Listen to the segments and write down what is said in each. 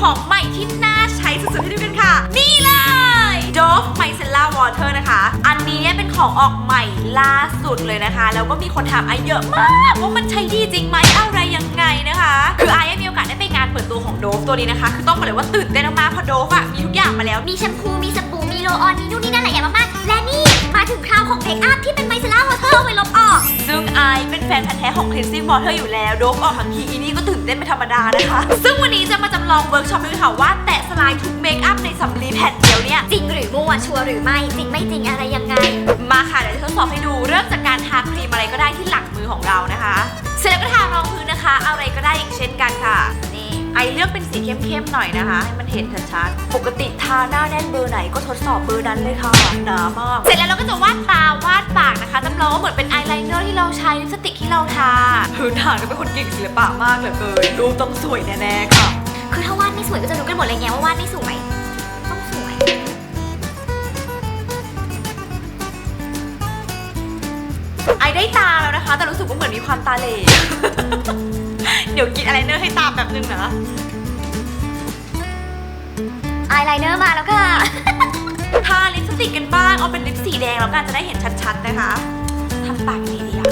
ของใหม่ที่น่าใช้สุดๆให้ดูกันค่ะ นี่เลย Dove Micellar Water นะคะ อันนี้เป็นของออกใหม่ล่าสุดเลยนะคะ แล้วก็มีคนถามไอเยอะมาก ว่ามันใช้ดีจริงไหมอะไรยังไงนะคะ คือไอมีโอกาสได้ไปงานเปิดตัวของ Dove ตัวนี้นะคะ คือต้องบอกเลยว่าตื่นเต้นมากๆเพราะ Dove อะมีทุกอย่างมาแล้ว มีแชมพู มีสบู่ มีโรลออน มีนู่นนี่นั่นหลายอย่างมากๆและนี่ มาถึงคราวของเมคอัพที่เป็นไมเซล่าวอเตอร์ไว้ลบออก ซึ่งไอเป็นแฟนพันธ์แท้ของ Cleansing Water อยู่แล้วโดบออกทั้งทีอีนี่ก็ตื่นเต้นไม่ธรรมดานะคะ ซึ่งวันนี้จะมาจำลองเวิร์กช็อปด้วยค่ะว่าแตะสลายทุกเมคอัพในสำลีแผ่นเดียวเนี่ยจริงหรือมั่วชัวร์หรือไม่จริงไม่จริงอะไรยังไง มาค่ะเดี๋ยวจะทดสอบให้ดูเริ่ม เป็นสีเข้มๆหน่อยนะคะ ให้มันเห็นชัดๆ ปกติทาหน้าแน่นเบอร์ไหนก็ทดสอบเบอร์นั้นเลยค่ะ หนามาก เสร็จแล้วเราก็จะวาดตาวาดปากนะคะจำลองว่าเหมือนเป็นอายไลเนอร์ที่เราใช้ลิปสติกที่เราทาพื้นฐานก็เป็นคนเก่งศิลปะมากเหลือเกินรูปต้องสวยแน่ๆค่ะ คือถ้าวาดไม่สวยก็จะรู้กันหมดเลยไงว่าวาดไม่สวยต้องสวย ไอได้ตาแล้วนะคะ แต่รู้สึกว่าเหมือนมีความตาเหล่ เดี๋ยวกินอะไรเนอร์ให้ตาแบบนึงนะ อายไลเนอร์มาแล้วค่ะ ทาลิปสติกกันบ้าง เอาเป็นลิปสีแดงแล้วกันจะได้เห็นชัดๆนะคะทำปากดีๆอะ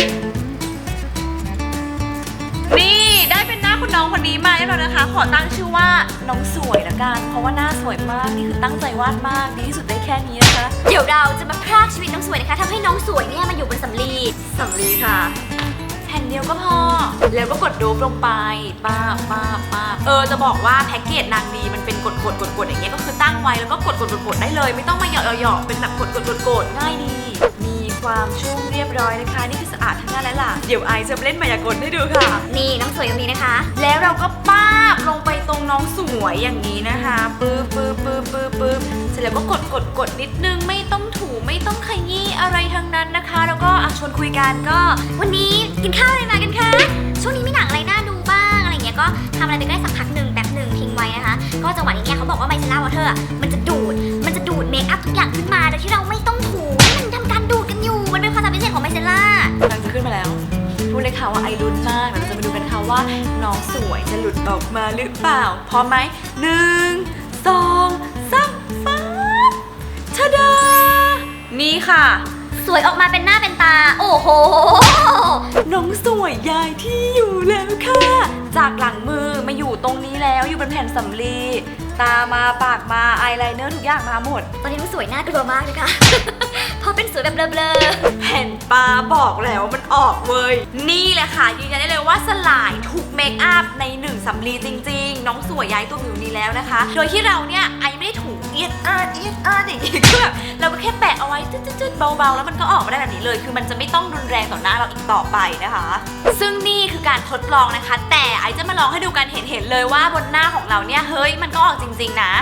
นี่ได้เป็นหน้าคุณน้องคนนี้มาแล้วนะคะ ขอตั้งชื่อว่าน้องสวยละกัน เพราะว่าหน้าสวยมาก นี่คือตั้งใจวาดมาก ดีที่สุดได้แค่นี้นะคะ เดี๋ยวเราจะมาพรากชีวิตน้องสวยนะคะทำให้น้องสวยเนี่ยมาอยู่บนสำลีสำลีค่ะ แผ่นเดียวก็พอ แล้วก็กดโดบลงไปป้าบป้าบป้าบ เออจะบอกว่าแพ็กเกจนางดีมันเป็นกดกดกดกดอย่างเงี้ยก็คือตั้งไว้แล้วก็กดกดกดกดได้เลย ไม่ต้องมาเหยาะเหยาะเป็นแบบกดกดกดกดง่ายดี มีความชุ่มเรียบร้อยนะคะ นี่คือสะอาดทั้งหน้าและหลังเดี๋ยวไอซ์จะเล่นมายากลให้ดูค่ะ นี่น้องสวยตรงนี้นะคะ แล้วเราก็ป้าบลงไปตรงน้องสวยอย่างนี้นะคะปื๊บปื๊บปื๊บปื๊บปื๊บเสร็จแล้วก็กดกดกดนิดนึงไม่ต้องถูไม่ต้องขยี้อะไรทั้งนั้นนะคะ แล้วก็อะชวนคุยกันก็ วันนี้กินข้าวอะไรมากันคะช่วงนี้มีหนังอะไรน่าดูบ้างอะ ไรเงี้ยก็ทำอะไรไปก็ได้สักพักหนึ่งแป๊บหนึ่งทิ้งไว้นะคะ ก็จังหวะนี้เนี่ยเขาบอกว่าไมเซล่าวอเตอร์มันจะดูด มันจะดูดเมคอัพทุกอย่างขึ้นมาโดยที่เราไม่ต้องถูมันทำการดูดกันอยู่ มันเป็นความสามารถพิเศษของไมเซล่ากำลังจะขึ้นมาแล้ว พูดเลยค่ะว่าไอรุนมากเดี๋ยวเราจะมาดูกันค่ะว่าน้องสวยจะหลุดออกมาหรือเปล่า พร้อมไหมหนึ่งสองสามฟ้าบชะดา นี่ค่ะ สวยออกมาเป็นหน้าเป็นตา โอ้โห น้องสวยยายที่อยู่แล้วค่ะ จากหลังมือมาอยู่ตรงนี้แล้วอยู่บนแผ่นสำลีตามาปากมาอายไลเนอร์ทุกอย่างมาหมด ตอนนี้มันสวยน่ากลัวมากเลยค่ะเพราะเป็นสวยแบบเบลอแผ่นปลาบอกแล้วมันออกเว้ย นี่แหละค่ะยืนยันได้เลยว่าสลายทุกเมคอัพในหนึ่งสำลีจริง ๆ น้องสวยย้ายตัวผิวนี้แล้วนะคะ โดยที่เราเนี่ยไอไม่ ได้ถูเอียดอาดเอียดอาดอย่างนี้คือแบบเราก็แค่แปะเอาไว้จืดๆเบาๆ แล้วมันก็ออกมาได้แบบนี้เลย คือมันจะไม่ต้องรุนแรงต่อหน้าเราอีกต่อไปนะคะ ซึ่งนี่คือการทดลองนะคะ แต่ไอจะมาลองให้ดูกันเห็นๆเลยว่าบนหน้าของเราเนี่ยเฮ้ยมันก็ออกจริง ๆ นะ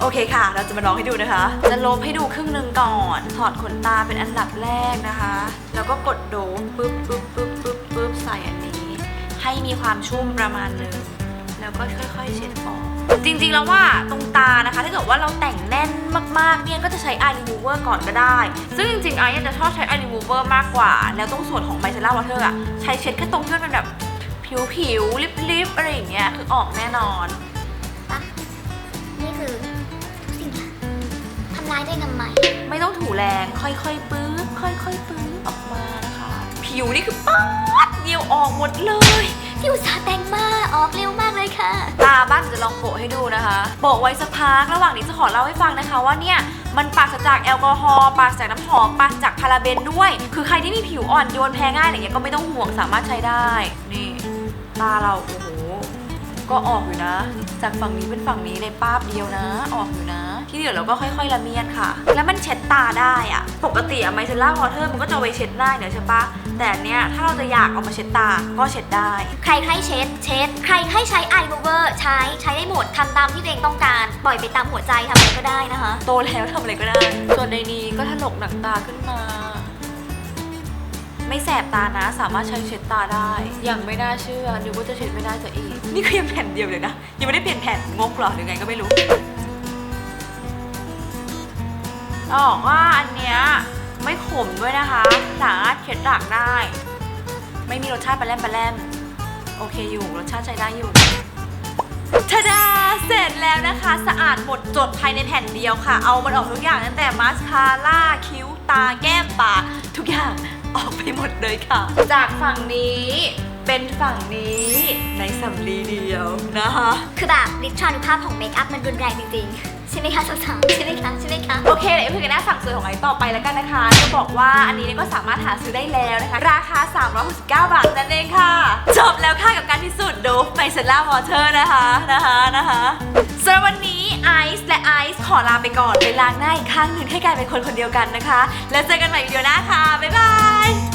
โอเคค่ะ เราจะมาลองให้ดูนะคะ จะลบให้ดูครึ่งหนึ่งก่อนถอดขนตาเป็นอันดับแรกนะคะ แล้วก็กดโดมปึ๊บปึ๊บปึ๊บปึ๊บปึ๊บใส่อันนี้ ให้มีความชุ่มประมาณนึงแล้วก็ค่อยๆเช็ดออก จริงๆแล้วว่าตรงตานะคะ ถ้าเกิดว่าเราแต่งแน่นมากๆเนี่ยก็จะใช้ eye remover ก่อนก็ได้ ซึ่งจริงๆไอ้จะชอบใช้ eye remover มากกว่า แล้วตรงส่วนของ micellar water อะใช้เช็ดแค่ตรงที่มันเป็นแบบผิวๆลิปๆอะไรอย่างเงี้ยคือออกแน่นอนๆปะนี่คือทุกสิ่งอย่างทำร้ายได้ทำไมไม่ต้องถูแรงค่อยๆปื๊บค่อยๆปื๊บออกมานะคะ ผิวนี่คือป๊าดเดียวออกหมดเลยที่อุตส่าห์แต่งมาออกเร็วมากเลยค่ะ ตาบ้านจะลองโปะให้ดูนะคะโปะไว้สักพักระหว่างนี้จะขอเล่าให้ฟังนะคะว่าเนี่ยมันปราศจากแอลกอฮอล์ปราศจากน้ำหอมปราศจากพาราเบนด้วย คือใครที่มีผิวอ่อนโยนแพ้ง่ายอะไรเงี้ยก็ไม่ต้องห่วงสามารถใช้ได้ นี่ ตาเราโอ้โหก็ออกอยู่นะ จากฝั่งนี้เป็นฝั่งนี้เลยป้าบเดียวนะ ออกอยู่นะ ที่เหลือเราก็ค่อย ๆ ละเมียดค่ะ แล้วมันเช็ดตาได้อะปกติอะไมเซล่าวอเตอร์มันก็จะเอาไว้เช็ดหน้าเดี๋ยวใช่ปะแต่อันเนี้ยถ้าเราจะอยากเอามาเช็ดตาก็เช็ดได้ ใครให้เช็ด เช็ด ใครให้ใช้ไอโ o เวอร์ใช้ใช้ได้หมดทำตามที่ตัวเองต้องการ ปล่อยไปตามหัวใจทำอะไรก็ได้นะคะ โตแล้วทำอะไรก็ได้ ส่วนในนี้ก็ถลกหนังตาขึ้นมา ไม่แสบตานะ สามารถใช้เช็ดตาได้ ยังไม่น่าเชื่อนึกว่าจะเช็ดไม่ได้จะอีกนี่คือยังแผ่นเดียวเลยนะ ยังไม่ได้เปลี่ยนแผ่นงกเหรอหรือไงก็ไม่รู้ออกว่าอันเนี้ยไม่ขมด้วยนะคะ สามารถเช็ดดากได้ ไม่มีรสชาติปลาแรมปลาแรมโอเคอยู่รสชาติใช้ได้อยู่ทาดาเสร็จแล้วนะคะ สะอาดหมดจดภายในแผ่นเดียวค่ะ เอามันออกทุกอย่างตั้งแต่มาสคาร่าคิ้วตาแก้มปากทุกอย่าง ออกไปหมดเลยค่ะ จากฝั่งนี้เป็นฝั่งนี้ในสำลีเดียวนะคะ คือแบบฤทธิ์ทรานุภาพของเมคอัพมันรุนแรงจริงๆ ใช่ไหมคะสาวๆใช่ไหมคะใช่ไหมคะ โอเคเดี๋ยวเพื่อนกันหน้าฝั่งสวยของไอต่อไปแล้วกันนะคะ จะบอกว่าอันนี้เนี่ยก็สามารถหาซื้อได้แล้วนะคะ ราคา 369 บาทนั่นเองค่ะ จบแล้วค่ะกับการพิสูจน์โดฟไมเซล่าวอเตอร์นะคะนะคะนะคะสำหรับวันนี้ ไอซ์และไอซ์ขอลาไปก่อนไปล้างหน้าอีกครั้งหนึ่งให้กลายเป็นคนคนเดียวกันนะคะ แล้วเจอกันใหม่วิดีโอหน้าค่ะ บ๊ายบาย